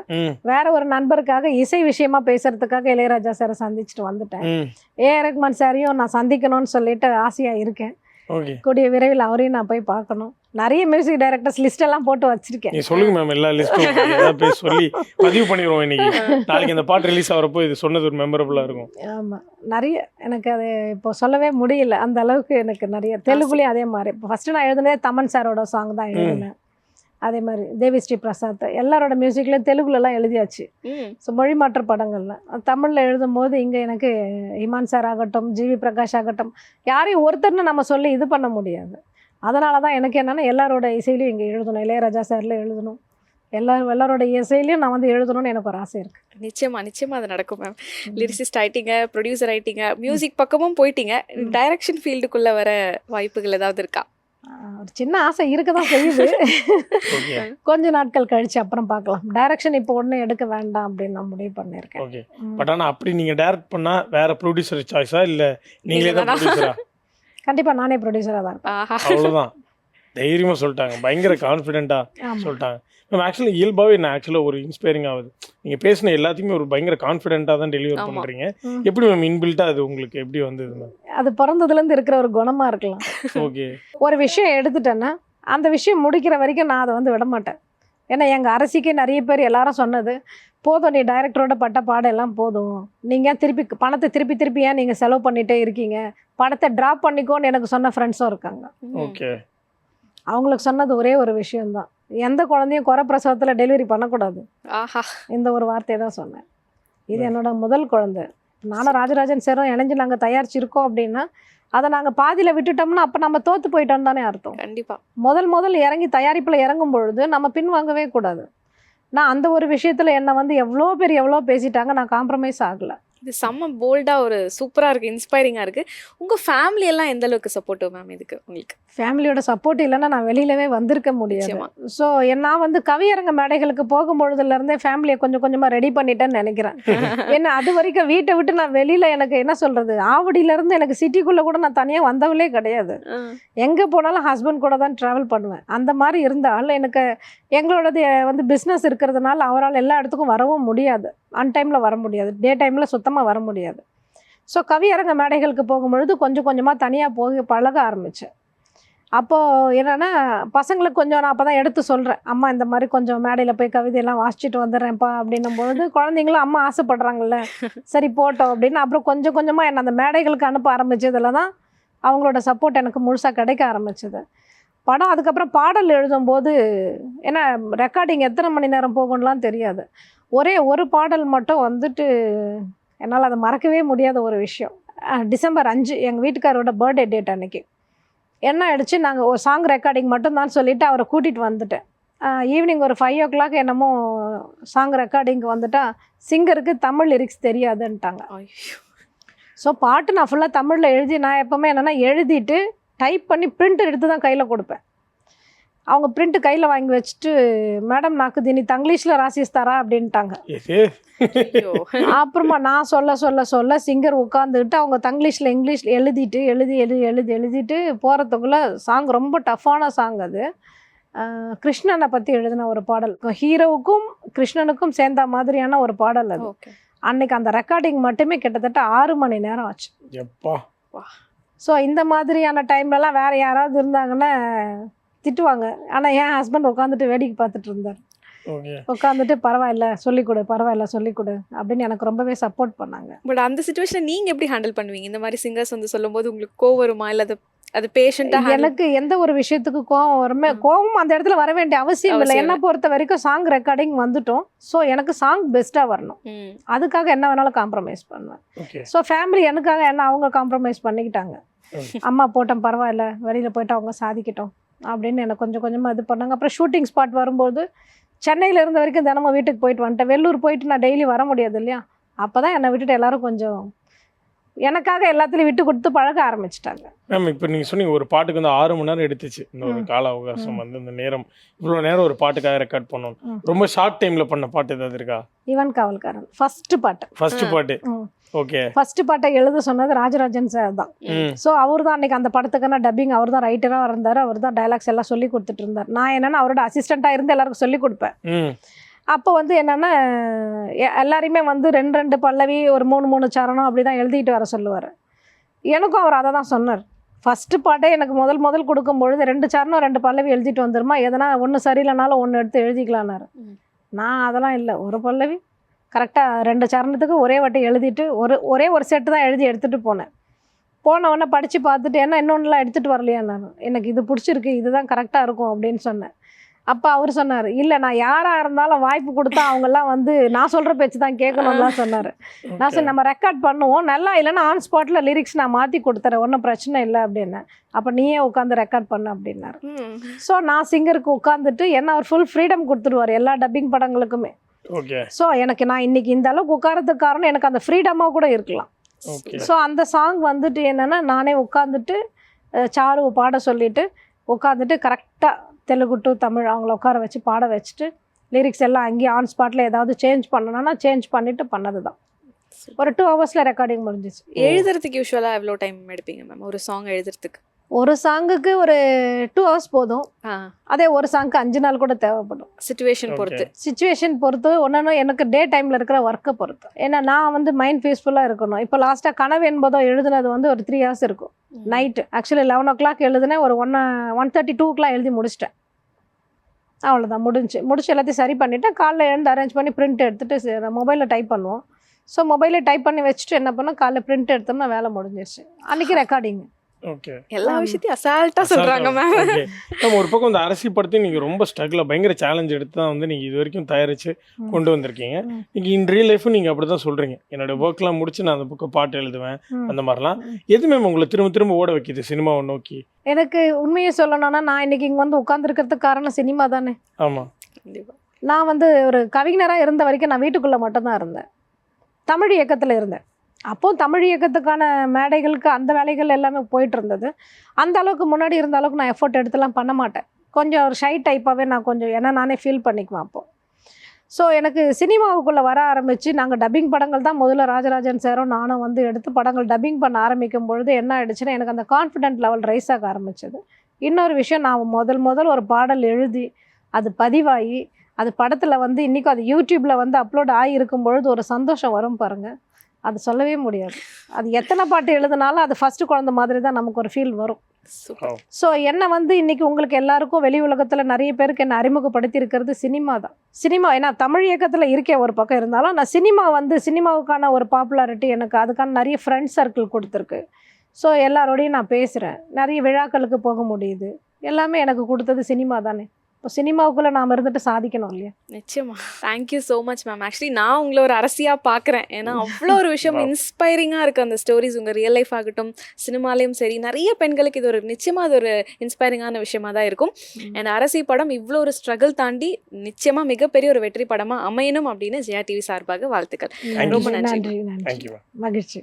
வேற ஒரு நண்பருக்காக இசை விஷயமா பேசுறதுக்காக இளையராஜா சாரை சந்திச்சுட்டு வந்துட்டேன். ஏ ரஹ்மான் சாரையும் நான் சந்திக்கணும்னு சொல்லிட்டு ஆசையா இருக்கேன். கூடிய விரைவில் அவரையும் நான் போய் பார்க்கணும். நிறைய மியூசிக் டைரக்டர்ஸ் லிஸ்ட் எல்லாம் போட்டு வச்சிருக்கேன். நீ சொல்லுங்க மேம் எல்லா லிஸ்ட்டும் பேர் சொல்லி பதிவு பண்ணிடுவோம் இன்னைக்கு. நாளைக்கு இந்த பாட்டு ரிலீஸ் ஆகிறப்போ இது சொன்னது ஒரு மெமரபுளாக இருக்கும். ஆமா. நிறைய எனக்கு அது இப்போ சொல்லவே முடியல. அந்த அளவுக்கு எனக்கு நிறைய தெலுங்குலேயும் அதே மாதிரி. இப்போ ஃபஸ்ட்டு நான் எழுதுனதே தமன் சாரோட சாங் தான் எழுதினேன். அதே மாதிரி தேவி ஸ்ரீ பிரசாத் எல்லாரோட மியூசிக்லையும் தெலுங்குலலாம் எழுதியாச்சு. ஸோ மொழி மாற்று படங்கள்ல. தமிழில் எழுதும்போது இங்கே எனக்கு இமான் சார் ஆகட்டும் ஜிவி பிரகாஷ் ஆகட்டும் யாரையும் ஒருத்தர்னு நம்ம சொல்லி இது பண்ண முடியாது. அதனால தான் எனக்கு என்னென்னா எல்லாரோட இசையிலையும் இங்கே எழுதணும். இளையராஜா சாரில் எழுதணும். எல்லாரும் எல்லாரோட இசையிலையும் நான் வந்து எழுதணும்னு எனக்கு ஒரு ஆசை இருக்குது நிச்சயமா நிச்சயமா அது நடக்கும் மேம் லிரிசிஸ்ட் ஆயிட்டீங்க ப்ரொடியூசர் ஆயிட்டீங்க மியூசிக் பக்கமும் போயிட்டீங்க. டைரக்ஷன் ஃபீல்டுக்குள்ள வர வாய்ப்புகள் ஏதாவது இருக்கா? ஒரு சின்ன ஆசை இருக்க தான் செய்யுது கொஞ்ச நாட்கள் கழிச்சு அப்புறம் பார்க்கலாம். டைரக்ஷன் இப்போ ஒன்றும் எடுக்க வேண்டாம் அப்படின்னு நான் முடிவு பண்ணியிருக்கேன். ஓகே. பட் ஆனால் அப்படி நீங்கள் டைரக்ட் பண்ணால் வேற ப்ரொடியூசர் சாய்ஸா இல்லை நீங்களே தான் ப்ரொடியூசரா கண்டிப்பா நானே ப்ரொடியூசராக தான் இருப்பேன். அவ்வளோதான் தைரியமாக சொல்லிட்டாங்க. பயங்கர கான்ஃபிடென்ட்டாக சொல்லிட்டாங்க. மேம் ஆக்சுவலி இயல்பாகவே நான் ஆக்சுவலாக ஒரு இன்ஸ்பைரிங் ஆகுது. நீங்கள் பேசின எல்லாத்தையுமே ஒரு பயங்கர கான்ஃபிடென்ட்டாக தான் டெலிவர். பண்ணுறீங்க. எப்படி மேம் இன்பில்ட்டாக அது உங்களுக்கு எப்படி வந்தது மேம் அது பிறந்ததுலேருந்து இருக்கிற ஒரு குணமா இருக்கலாம். ஓகே ஒரு விஷயம் எடுத்துட்டேன்னா அந்த விஷயம் முடிக்கிற வரைக்கும் நான் அதை வந்து விட மாட்டேன். ஏன்னா எங்கள் அரசிக்கே நிறைய பேர் எல்லாரும் சொன்னது போதும் நீ டைரக்டரோட பட்ட பாடம் எல்லாம் போதும். நீங்கள் திருப்பி பணத்தை திருப்பி திருப்பி ஏன் நீங்கள் செலவு பண்ணிகிட்டே இருக்கீங்க? படத்தை ட்ராப் பண்ணிக்கோன்னு எனக்கு சொன்ன ஃப்ரெண்ட்ஸும் இருக்காங்க. ஓகே அவங்களுக்கு சொன்னது ஒரே ஒரு விஷயம்தான். எந்த குழந்தையும் குறை பிரசவத்தில் டெலிவரி பண்ணக்கூடாது. ஆஹா. இந்த ஒரு வார்த்தையை தான் சொன்னேன். இது என்னோட முதல் குழந்தை. நானும் ராஜராஜன் சாரும் இணைஞ்சு நாங்கள் தயாரிச்சிருக்கோம் அப்படின்னா அதை நாங்கள் பாதியில் விட்டுட்டோம்னா அப்போ நம்ம தோற்று போயிட்டோம் தானே அர்த்தம். கண்டிப்பா. முதல் முதல் இறங்கி தயாரிப்பில் இறங்கும் பொழுது நம்ம பின்வாங்கவே கூடாது. நான் அந்த ஒரு விஷயத்தில் என்னை வந்து எவ்வளோ பேர் எவ்வளோ பேசிட்டாங்க நான் காம்ப்ரமைஸ் ஆகலை. இது செம்ம போல்டா ஒரு சூப்பரா இருக்கு இன்ஸ்பைரிங்கா இருக்கு. உங்க ஃபேமிலி எல்லாம் எந்த அளவுக்கு சப்போர்ட்டிவ் மேம் இதுக்கு உங்களுக்கு? ஃபேமிலியோட சப்போர்ட் இல்லைன்னா நான் வெளியிலவே வந்திருக்க முடியாது. ஸோ நான் வந்து கவியரங்க மேடைகளுக்கு போகும்பொழுதுலேருந்தே ஃபேமிலியை கொஞ்சம் கொஞ்சமாக ரெடி பண்ணிட்டேன்னு நினைக்கிறேன். என்ன அது வரைக்கும் வீட்டை விட்டு நான் வெளியில் எனக்கு என்ன சொல்கிறது ஆவடியிலேருந்து எனக்கு சிட்டிக்குள்ளே கூட நான் தனியாக வந்தவளே கிடையாது. எங்கே போனாலும் ஹஸ்பண்ட் கூட தான் ட்ராவல் பண்ணுவேன். அந்த மாதிரி இருந்தால் எனக்கு எங்களோடது வந்து பிஸ்னஸ் இருக்கிறதுனால அவரால் எல்லா இடத்துக்கும் வரவும் முடியாது. அன்டைமில் வர முடியாது. டே டைமில் சுத்தமாக வர முடியாது. ஸோ கவியரங்க மேடைகளுக்கு போகும்பொழுது கொஞ்சம் கொஞ்சமாக தனியாக போய் பழக ஆரம்பித்தேன் அப்போது என்னென்னா பசங்களுக்கு கொஞ்சம் நான் அப்போ தான் எடுத்து சொல்கிறேன் அம்மா இந்த மாதிரி கொஞ்சம் மேடையில் போய் கவிதையெல்லாம் வாசிச்சுட்டு வந்துடுறேன்ப்பா அப்படின்னும் பொழுது குழந்தைங்களும் அம்மா ஆசைப்படுறாங்கல்ல. சரி போட்டோம் அப்படின்னு அப்புறம் கொஞ்சம் கொஞ்சமாக என்னை அந்த மேடைகளுக்கு அனுப்ப ஆரம்பித்ததில் தான் அவங்களோட சப்போர்ட் எனக்கு முழுசாக கிடைக்க ஆரம்பிச்சது. படம் அதுக்கப்புறம் பாடல் எழுதும்போது ஏன்னா ரெக்கார்டிங் எத்தனை மணி நேரம் போகும்லாம் தெரியாது. ஒரே ஒரு பாடல் மட்டும் வந்துட்டு என்னால் அதை மறக்கவே முடியாத ஒரு விஷயம். டிசம்பர் அஞ்சு எங்கள் வீட்டுக்காரோட பர்த்டே டேட் அன்னைக்கு. என்ன ஆயிடுச்சு? நாங்கள் ஒரு சாங் ரெக்கார்டிங் மட்டும்தான் சொல்லிவிட்டு அவரை கூட்டிகிட்டு வந்துட்டேன். ஈவினிங் ஒரு ஃபைவ் ஓ கிளாக் என்னமோ சாங் ரெக்கார்டிங்க்கு வந்துட்டா சிங்கருக்கு தமிழ் லிரிக்ஸ் தெரியாதுன்ட்டாங்க. ஐயோ. ஸோ பாட்டு நான் ஃபுல்லாக தமிழில் எழுதி நான் எப்போவுமே என்னென்னா எழுதிட்டு டைப் பண்ணி பிரிண்ட் எடுத்து தான் கையில் கொடுப்பேன். அவங்க பிரிண்ட் கையில் வாங்கி வச்சுட்டு மேடம் நாக்கு தினி தங்கிலீஷில் ராசிஸ்தாரா அப்படின்ட்டாங்க. அப்புறமா நான் சொல்ல சொல்ல சொல்ல சிங்கர் உட்காந்துக்கிட்டு அவங்க தங்கிலீஷில் இங்கிலீஷ் எழுதிட்டு எழுதி எழுதி எழுதி எழுதிட்டு போகிறதுக்குள்ளே சாங் ரொம்ப டஃப்பான சாங் அது. கிருஷ்ணனை பற்றி எழுதின ஒரு பாடல். ஹீரோவுக்கும் கிருஷ்ணனுக்கும் சேர்ந்த மாதிரியான ஒரு பாடல் அது. அன்னைக்கு அந்த ரெக்கார்டிங் மட்டுமே கிட்டத்தட்ட ஆறு மணி நேரம் ஆச்சு. எப்பா. ஸோ இந்த மாதிரியான டைம்லலாம் வேறு யாராவது இருந்தாங்கன்னா திட்டுவாங்க. ஆனால் என் ஹஸ்பண்ட் உட்காந்துட்டு வேடிக்கை பார்த்துட்டு இருந்தார். ஓகே. உட்காந்துட்டு பரவாயில்ல சொல்லிக் கொடு பரவாயில்ல சொல்லிக் கொடு அப்படின்னு எனக்கு ரொம்பவே சப்போர்ட் பண்ணாங்க. பட் அந்த சுச்சுவேஷனை நீங்க எப்படி ஹேண்டில் பண்ணுவீங்க? இந்த மாதிரி சிங்கர்ஸ் வந்து சொல்லும்போது உங்களுக்கு கோவம் வருமா? இல்ல அது அது பேஷண்டா எனக்கு எந்த ஒரு விஷயத்துக்கு கோவம் வருமே. கோவம் அந்த இடத்துல வர வேண்டிய அவசியம் இல்லை. என்ன பொறுத்த வரைக்கும் சாங் ரெக்கார்டிங் வந்துட்டோம். ஸோ எனக்கு சாங் பெஸ்ட்டாக வரணும். அதுக்காக என்ன வேணாலும் காம்ப்ரமைஸ் பண்ணுவேன். ஓகே. ஸோ ஃபேமிலி எனக்காக என்ன அவங்க காம்ப்ரமைஸ் பண்ணிக்கிட்டாங்க. அம்மா போட்டோம் பரவாயில்ல. வெளியில் போயிட்டு அவங்க சாதிக்கட்டும். அப்படின்னு எனக்கு கொஞ்சம் கொஞ்சமாக இது பண்ணாங்க. அப்புறம் ஷூட்டிங் ஸ்பாட் வரும்போது சென்னையில் இருந்த வரைக்கும் தினமும் வீட்டுக்கு போயிட்டு வந்துட்டேன். வெள்ளூர் போயிட்டு நான் டெய்லி வர முடியாது இல்லையா? அப்போ தான் என்னை விட்டுட்டு எல்லாரும் கொஞ்சம் எனக்காக எல்லாத்துலேயும் விட்டு கொடுத்து பழக ஆரம்பிச்சிட்டாங்க. மேம் இப்போ நீங்கள் சொன்னீங்க ஒரு பாட்டுக்கு வந்து ஆறு மணி நேரம் எடுத்துச்சு. இந்த ஒரு. கால அவகாசம். வந்து இந்த நேரம். இவ்வளோ நேரம் ஒரு பாட்டுக்காக ரெக்கார்ட் பண்ணணும். ரொம்ப ஷார்ட் டைமில் பண்ண பாட்டு ஏதாவது இருக்கா? யுவன் காவல்காரன். ஃபஸ்ட்டு பாட்டு. ஃபர்ஸ்ட். பாட்டு. ஃபஸ்ட்டு பாட்டை எழுத சொன்னது ராஜராஜன் சார் தான். ஸோ அவர் தான் அன்றைக்கி அந்த படத்துக்கான டப்பிங் அவர் தான் ரைட்டராக இருந்தார் அவர் தான் டைலாக்ஸ் எல்லாம் சொல்லி கொடுத்துட்டு இருந்தார். நான் என்னென்னா அவரோட அசிஸ்டண்ட்டாக இருந்து எல்லாருக்கும் சொல்லி கொடுப்பேன். அப்போ வந்து என்னென்னா எல்லாரையுமே வந்து ரெண்டு ரெண்டு பல்லவி ஒரு மூணு மூணு சரணம் அப்படி தான் எழுதிட்டு வர சொல்லுவார். எனக்கும் அவர் அதை தான் சொன்னார். ஃபஸ்ட்டு பாட்டே எனக்கு முதல் முதல் கொடுக்கும் பொழுது ரெண்டு சரணம் ரெண்டு பல்லவி எழுதிட்டு வந்துருமா? எதனா ஒன்று சரியில்லைனாலும் ஒன்று எடுத்து எழுதிக்கலான்னாரு. நான் அதெல்லாம் இல்லை. ஒரு பல்லவி கரெக்டாக ரெண்டு சரணத்துக்கு ஒரே வாட்டி எழுதிட்டு ஒரு ஒரே ஒரு செட்டு தான் எழுதி எடுத்துகிட்டு போனேன். போன உடனே படித்து பார்த்துட்டு என்ன இன்னொன்றுலாம் எடுத்துகிட்டு வரலையா நான்? எனக்கு இது பிடிச்சிருக்கு இதுதான் கரெக்டாக இருக்கும் அப்படின்னு சொன்னேன். அப்போ அவர் சொன்னார் இல்லை நான் யாராக இருந்தாலும் வாய்ப்பு கொடுத்தா அவங்கெல்லாம் வந்து நான் சொல்கிற பேச்சு தான் கேட்கணும்லாம் சொன்னார். நான் சரி நம்ம ரெக்கார்ட் பண்ணுவோம் நல்லா இல்லைன்னா ஆன் ஸ்பாட்டில் லிரிக்ஸ் நான் மாற்றி கொடுத்துறேன் ஒன்றும் பிரச்சனை இல்லை அப்படின்னேன். அப்போ நீயே உட்காந்து ரெக்கார்ட் பண்ணு அப்படின்னாரு. ஸோ நான் சிங்கருக்கு உட்காந்துட்டு என்ன அவர் ஃபுல் ஃப்ரீடம் கொடுத்துருவார் எல்லா டப்பிங் படங்களுக்குமே. ஸோ எனக்கு நான் இன்னைக்கு இந்த அளவுக்கு உட்காரதுக்கு காரணம் எனக்கு அந்த ஃப்ரீடமாக கூட இருக்கலாம். ஓகே ஸோ அந்த சாங் வந்துட்டு என்னென்னா நானே உட்காந்துட்டு சாருவை பாட சொல்லிட்டு உட்காந்துட்டு கரெக்டாக தெலுங்கு டு தமிழ் அவங்கள உட்கார வச்சு பாட வச்சுட்டு லிரிக்ஸ் எல்லாம் அங்கேயே ஆன் ஸ்பாட்டில் ஏதாவது சேஞ்ச் பண்ணணும்னா சேஞ்ச் பண்ணிட்டு பண்ணது தான் ஒரு டூ ஹவர்ஸில் ரெக்கார்டிங் முடிஞ்சிச்சு. எழுதுறதுக்கு யூஸ்வலா எவ்வளோ டைம் எடுப்பீங்க மேம் ஒரு சாங் எழுதுறதுக்கு. ஒரு சாங்குக்கு ஒரு டூ ஹவர்ஸ் போதும். அதே ஒரு சாங்க்கு அஞ்சு நாள் கூட தேவைப்படும். சுச்சுவேஷன். பொறுத்து. சுச்சுவேஷன் பொறுத்து ஒன்று எனக்கு டே டைமில் இருக்கிற ஒர்க்கை பொறுத்து. ஏன்னா நான் வந்து மைண்ட் பீஸ்ஃபுல்லாக இருக்கணும். இப்போ லாஸ்ட்டாக கனவு என்பதோ எழுதுனது வந்து ஒரு த்ரீ ஹவர்ஸ் இருக்கும். Night actually eleven o'clock எழுதுனேன் ஒரு ஒன் ஒன் தேர்ட்டி டூக்கெலாம் எழுதி முடிச்சிட்டேன். அவ்வளோதான் முடிஞ்சு முடிச்சு எல்லாத்தையும் சரி பண்ணிவிட்டு காலைல எழுந்து அரேஞ்ச் பண்ணி பிரிண்ட் எடுத்துகிட்டு மொபைலில் டைப் பண்ணுவோம். ஸோ மொபைலில் டைப் பண்ணி வச்சுட்டு என்ன பண்ணோம்? காலைல பிரிண்ட் எடுத்தோம்னா வேலை முடிஞ்சிருச்சு. அன்றைக்கி ரெக்கார்டிங் எல்லா ஆமா. விஷயத்தையும் அசால்ட்டா சொல்றாங்க மேம். ஓகே ஒரு பக்கம் இந்த அரசியல் படத்தை நீங்கள் ரொம்ப ஸ்ட்ரகிளாக பயங்கர சேலஞ்ச் எடுத்து தான் வந்து நீங்கள் இது வரைக்கும் தயாரித்து. கொண்டு வந்திருக்கீங்க. ம். நீங்கள் இன் ரியல் நீங்கள் அப்படி தான் சொல்கிறீங்க என்னோட ஒர்க்லாம் முடிச்சு நான் அந்த பக்கம் பாட்டு எழுதுவேன். அந்த மாதிரிலாம். எது மேம் உங்களை திரும்ப திரும்ப ஓட வைக்குது சினிமாவை நோக்கி? எனக்கு உண்மையை சொல்லணும்னா நான் இன்னைக்கு இங்கே வந்து உட்காந்துருக்கிறதுக்கு காரணம் சினிமா தானே. ஆமாம் கண்டிப்பா. நான் வந்து ஒரு கவிஞராக இருந்த வரைக்கும் நான் வீட்டுக்குள்ளே மட்டும்தான் இருந்தேன். தமிழ் இயக்கத்தில் இருந்தேன். அப்போது தமிழ் இயக்கத்துக்கான மேடைகளுக்கு அந்த வேலைகள் எல்லாமே போயிட்டு இருந்தது அந்த அளவுக்கு முன்னாடி இருந்த அளவுக்கு நான் எஃபோர்ட் எடுத்துலாம் பண்ண மாட்டேன். கொஞ்சம் ஒரு ஷை டைப்பாகவே நான் கொஞ்சம் ஏன்னா நானே ஃபீல் பண்ணிக்குவேன் அப்போது ஸோ எனக்கு சினிமாவுக்குள்ளே வர ஆரம்பித்து நாங்கள் டப்பிங் படங்கள் தான் முதல்ல ராஜராஜன் சாரும் நானும் வந்து எடுத்து படங்கள் டப்பிங் பண்ண ஆரம்பிக்கும் பொழுது என்ன ஆயிடுச்சுன்னா எனக்கு அந்த கான்ஃபிடென்ட் லெவல் ரைஸ் ஆக ஆரம்பிச்சது. இன்னொரு விஷயம் நான் முதல் முதல் ஒரு பாடல் எழுதி அது பதிவாகி அது படத்தில் வந்து இன்றைக்கும் அது யூடியூப்பில் வந்து அப்லோட் ஆகியிருக்கும் பொழுது ஒரு சந்தோஷம் வரும் பாருங்கள் அது சொல்லவே முடியாது. அது எத்தனை பாட்டு எழுதினாலும் அது ஃபஸ்ட்டு குழந்த மாதிரி தான் நமக்கு ஒரு ஃபீல் வரும். சூப்பர். ஸோ என்னை வந்து இன்றைக்கி உங்களுக்கு எல்லாருக்கும் வெளி உலகத்தில் நிறைய பேருக்கு என்னை அறிமுகப்படுத்தி இருக்கிறது சினிமா தான். சினிமா ஏன்னா தமிழ் இயக்கத்தில் இருக்கே ஒரு பக்கம் இருந்தாலும் நான் சினிமா வந்து சினிமாவுக்கான ஒரு பாப்புலாரிட்டி எனக்கு அதுக்கான நிறைய ஃப்ரெண்ட் சர்க்கிள் கொடுத்துருக்கு. ஸோ எல்லாரோடையும் நான் பேசுகிறேன் நிறைய விழாக்களுக்கு போக முடியுது. எல்லாமே எனக்கு கொடுத்தது சினிமா தானே. இப்போ சினிமாவுக்குள்ளே நாம் இருந்துட்டு சாதிக்கணும் இல்லையா? நிச்சயமா. Thank you so much ma'am actually நான் உங்களை ஒரு அரசியாக பார்க்குறேன் ஏன்னா அவ்வளோ ஒரு விஷயம். இன்ஸ்பைரிங்காக இருக்குது அந்த ஸ்டோரிஸ் உங்கள் ரியல் லைஃப் ஆகட்டும் சினிமாலையும் சரி நிறைய பெண்களுக்கு இது ஒரு நிச்சயமாக அது ஒரு இன்ஸ்பைரிங்கான விஷயமா தான் இருக்கும். அண்ட் அரசி படம் இவ்வளோ ஒரு ஸ்ட்ரகிள் தாண்டி நிச்சயமாக மிகப்பெரிய ஒரு வெற்றி படமாக அமையணும் அப்படின்னு ஜெயா டிவி சார்பாக வாழ்த்துக்கள். ரொம்ப நன்றி. மகிழ்ச்சி.